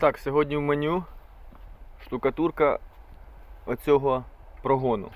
так, сьогодні в меню штукатурка оцього прогону.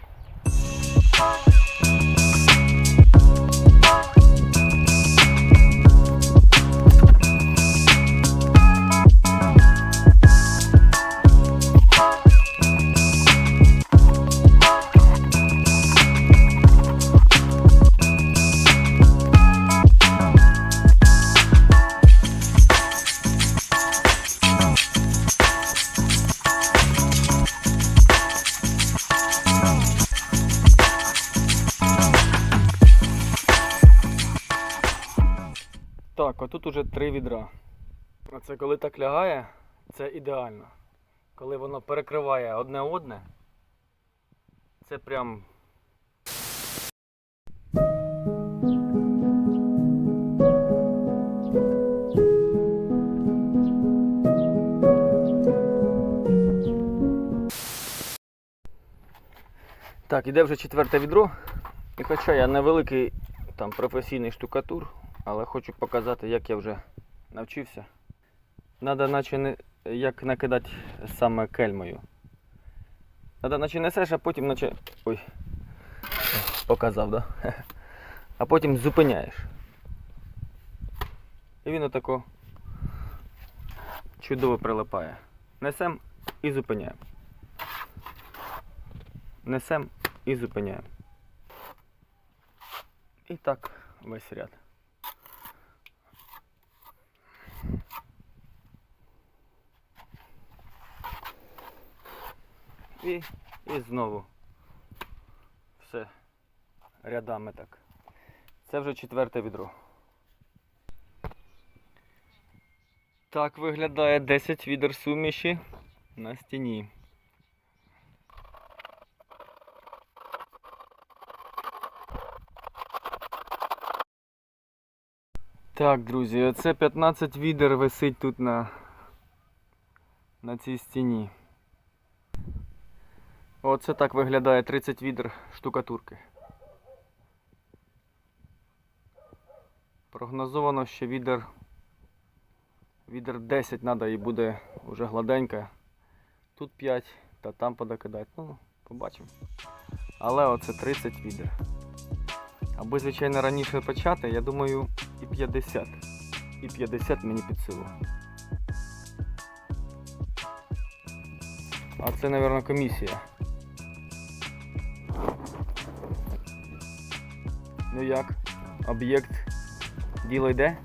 Так, отут уже три відра. Оце коли так лягає, це ідеально. Коли воно перекриває одне одне, це прям. Так, іде вже четверте відро. І хоча я невеликий там професійний штукатур, але хочу показати, як я вже навчився. Надо наче не як накидати саме кельмою. Надо наче несеш, а потім наче. Ой. Показав, да? А потім зупиняєш. І він отако чудово прилипає. Несем і зупиняємо. Несем і зупиняємо. І так весь ряд. І, і знову все рядами так. Це вже четверте відро. Так виглядає 10 відер суміші на стіні. Так, друзі, оце 15 відер висить тут на, на цій стіні. Оце так виглядає 30 відер штукатурки. Прогнозовано, що відер, відер 10 треба і буде вже гладенька. Тут 5, та там подокидати. Ну, побачимо. Але оце 30 відер. Аби, звичайно, раніше почати, я думаю, і 50. І 50 мені під силу. А це, мабуть, комісія. Ну як? Об'єкт діло йде?